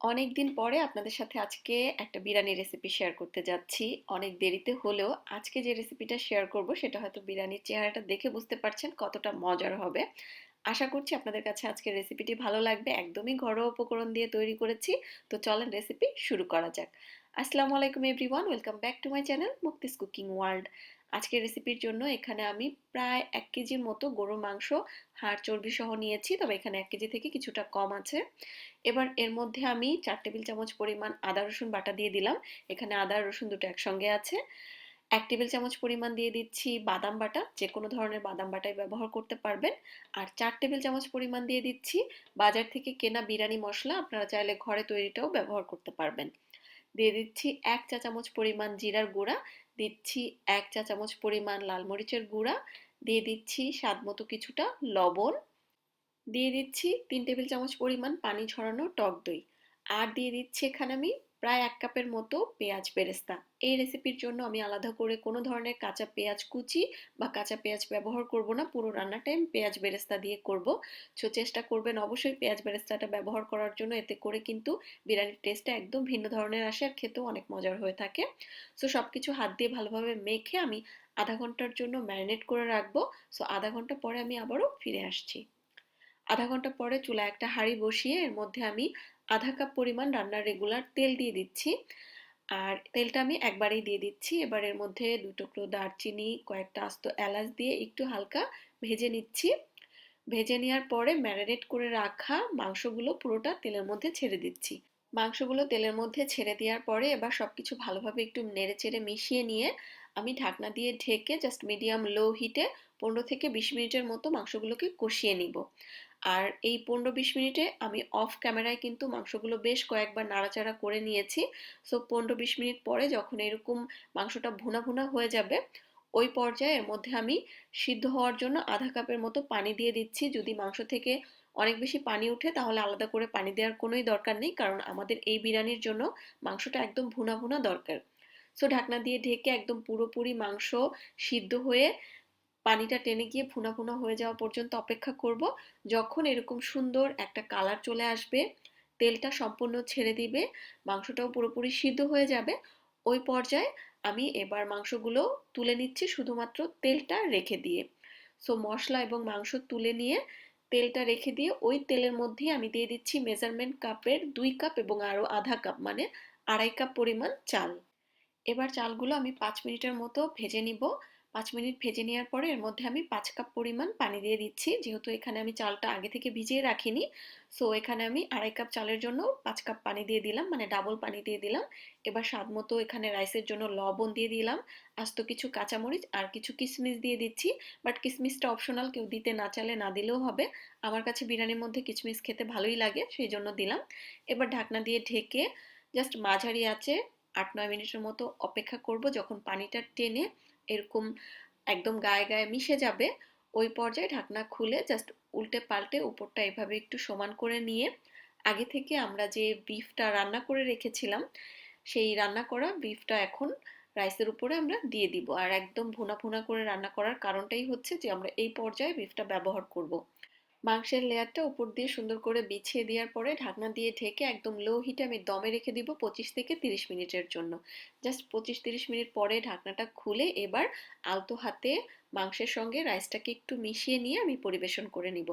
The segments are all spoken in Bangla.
অনেক দিন পরে আপনাদের সাথে আজকে একটা বিরিয়ানি রেসিপি শেয়ার করতে যাচ্ছি। অনেক দেরিতে হলেও আজকে যে রেসিপিটা শেয়ার করব সেটা হয়তো বিরিয়ানির চেহারাটা দেখে বুঝতে পারছেন কতটা মজার হবে। আশা করছি আপনাদের কাছে আজকের রেসিপিটি ভালো লাগবে। একদমই ঘরোয়া উপকরণ দিয়ে তৈরি করেছি। তো চলেন রেসিপি শুরু করা যাক। আসসালামু আলাইকুম everyone welcome back to my channel Mukti's cooking world আজকের রেসিপির জন্য এখানে আমি প্রায় এক কেজির মতো গরুর মাংস, হাড় চর্বি সহ নিয়েছি। তবে এখানে এক কেজি থেকে কিছুটা কম আছে। এবার এর মধ্যে আমি চার টেবিল চামচ পরিমাণ আদা, রসুন বাটা দিয়ে দিলাম। এখানে আদা রসুন দুটো একসঙ্গে আছে। এক টেবিল চামচ পরিমাণ দিয়ে দিচ্ছি বাদাম বাটা। যে কোনো ধরনের বাদাম বাটাই ব্যবহার করতে পারবেন। আর চার টেবিল চামচ পরিমাণ দিয়ে দিচ্ছি বাজার থেকে কেনা বিরিয়ানি মশলা। আপনারা চাইলে ঘরে তৈরিটাও ব্যবহার করতে পারবেন। দিয়ে দিচ্ছি এক চা চামচ পরিমাণ জিরার গুঁড়া, দিচ্ছি এক চা চামচ পরিমাণ লাল মরিচের গুঁড়া, দিয়ে দিচ্ছি স্বাদ মতো কিছুটা লবণ, দিয়ে দিচ্ছি তিন টেবিল চামচ পরিমাণ পানি ছড়ানো টক দই। আর দিয়ে দিচ্ছি এখানে আমি প্রায় এক কাপের মতো পেঁয়াজ বেরেস্তা। এই রেসিপির জন্য আমি আলাদা করে কোনো ধরনের কাঁচা পেঁয়াজ কুচি বা কাঁচা পেঁয়াজ ব্যবহার করব না। পুরো রান্নার টাইম পেঁয়াজ বেরেস্তা দিয়ে করব। সো, চেষ্টা করবেন অবশ্যই পেঁয়াজ বেরেস্তাটা ব্যবহার করার জন্য। এতে করে কিন্তু বিরিয়ানির টেস্টটা একদম ভিন্ন ধরনের আসে আর খেতেও অনেক মজার হয়ে থাকে। সো সব কিছু হাত দিয়ে ভালোভাবে মেখে আমি আধা ঘণ্টার জন্য ম্যারিনেট করে রাখব। সো, আধা ঘণ্টা পরে আমি আবারও ফিরে আসছি। আধা ঘণ্টা পরে চুলা একটা হাঁড়ি বসিয়ে এর মধ্যে আমি আধা কাপ পরিমাণ রান্নার রেগুলার তেল দিয়ে দিচ্ছি। আর তেলটা আমি একবারেই দিয়ে দিচ্ছি। এবার এর মধ্যে দু টুকরো দারচিনি, কয়েকটা আস্ত এলাচ দিয়ে একটু হালকা ভেজে নিচ্ছি। ভেজে নেওয়ার পরে ম্যারিনেট করে রাখা মাংসগুলো পুরোটা তেলের মধ্যে ছেড়ে দিচ্ছি। মাংসগুলো তেলের মধ্যে ছেড়ে দেওয়ার পরে এবার সবকিছু ভালোভাবে একটু নেড়ে চেড়ে মিশিয়ে নিয়ে আমি ঢাকনা দিয়ে ঢেকে জাস্ট মিডিয়াম লো হিটে পনেরো থেকে বিশ মিনিটের মতো মাংসগুলোকে কষিয়ে নিব। আর এই পনেরো বিশ মিনিটে আমি অফ ক্যামেরায় কিন্তু মাংসগুলো বেশ কয়েকবার নাড়াচাড়া করে নিয়েছি। সো পনেরো বিশ মিনিট পরে যখন এরকম মাংসটা ভুনা ভুনা হয়ে যাবে, ওই পর্যায়ে এর মধ্যে আমি সিদ্ধ হওয়ার জন্য আধা কাপের মতো পানি দিয়ে দিচ্ছি। যদি মাংস থেকে অনেক বেশি পানি উঠে, তাহলে আলাদা করে পানি দেওয়ার কোনোই দরকার নেই, কারণ আমাদের এই বিরিয়ানির জন্য মাংসটা একদম ভুনা ভুনা দরকার। সো ঢাকনা দিয়ে ঢেকে একদম পুরোপুরি মাংস সিদ্ধ হয়ে পানিটা টেনে গিয়ে ভুনা ভুনা হয়ে যাওয়া পর্যন্ত অপেক্ষা করব। যখন এরকম সুন্দর একটা কালার চলে আসবে, তেলটা সম্পূর্ণ ছেড়ে দিবে, মাংসটাও পুরোপুরি সিদ্ধ হয়ে যাবে, ওই পর্যায়ে আমি এবার মাংসগুলো তুলে নিচ্ছি শুধুমাত্র তেলটা রেখে দিয়ে। সো মশলা এবং মাংস তুলে নিয়ে তেলটা রেখে দিয়ে ওই তেলের মধ্যেই আমি দিয়ে দিচ্ছি মেজারমেন্ট কাপের দুই কাপ এবং আরও আধা কাপ মানে আড়াই কাপ পরিমাণ চাল। এবার চালগুলো আমি পাঁচ মিনিটের মতো ভেজে নিব। পাঁচ মিনিট ভেজে নেওয়ার পরে এর মধ্যে আমি পাঁচ কাপ পরিমাণ পানি দিয়ে দিচ্ছি। যেহেতু এখানে আমি চালটা আগে থেকে ভিজিয়ে রাখিনি সো এখানে আমি আড়াই কাপ চালের জন্য পাঁচ কাপ পানি দিয়ে দিলাম মানে ডাবল পানি দিয়ে দিলাম। এবার স্বাদ মতো এখানে রাইসের জন্য লবণ দিয়ে দিলাম, আস্ত কিছু কাঁচামরিচ আর কিছু কিশমিশ দিয়ে দিচ্ছি। বাট কিশমিশটা অপশনাল কেউ দিতে না চালে না দিলেও হবে। আমার কাছে বিরিয়ানির মধ্যে কিশমিশ খেতে ভালোই লাগে, সেই জন্য দিলাম। এবার ঢাকনা দিয়ে ঢেকে জাস্ট মাঝারি আছে আট নয় মিনিটের মতো অপেক্ষা করব, যখন পানিটা টেনে এরকম একদম গায়ে গায়ে মিশে যাবে, ওই পর্যায়ে ঢাকনা খুলে জাস্ট উল্টে পাল্টে উপরটা এভাবে একটু সমান করে নিয়ে, আগে থেকে আমরা যে বিফটা রান্না করে রেখেছিলাম, সেই রান্না করা বিফটা এখন রাইসের উপরে আমরা দিয়ে দিব আর একদম ভুনা ভুনা করে রান্না করার কারণটাই হচ্ছে যে আমরা এই পর্যায়ে বিফটা ব্যবহার করব। মাংসের লেয়ারটা উপর দিয়ে সুন্দর করে বিছিয়ে দেওয়ার পরে ঢাকনা দিয়ে ঢেকে একদম লো হিটে আমি দমে রেখে দিব পঁচিশ থেকে তিরিশ মিনিটের জন্য। জাস্ট পঁচিশ তিরিশ মিনিট পরে ঢাকনাটা খুলে এবার আলতো হাতে মাংসের সঙ্গে রাইসটাকে একটু মিশিয়ে নিয়ে আমি পরিবেশন করে নিব।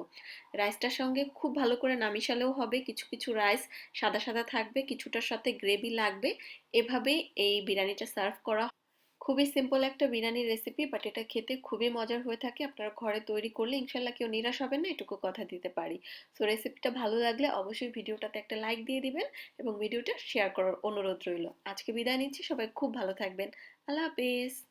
রাইসটার সঙ্গে খুব ভালো করে না মিশালেও হবে, কিছু কিছু রাইস সাদা সাদা থাকবে, কিছুটার সাথে গ্রেভি লাগবে। এভাবেই এই বিরিয়ানিটা সার্ভ করা খুবই সিম্পল একটা বিরিয়ানির রেসিপি বাট এটা খেতে খুবই মজার হয়ে থাকে। আপনারা ঘরে তৈরি করলে ইনশাল্লাহ কেউ নিরাশ হবেন না, এটুকু কথা দিতে পারি। সো রেসিপিটা ভালো লাগলে অবশ্যই ভিডিওটাতে একটা লাইক দিয়ে দিবেন এবং ভিডিওটা শেয়ার করার অনুরোধ রইল। আজকে বিদায় নিচ্ছি, সবাই খুব ভালো থাকবেন। আল্লাহ হাফেজ।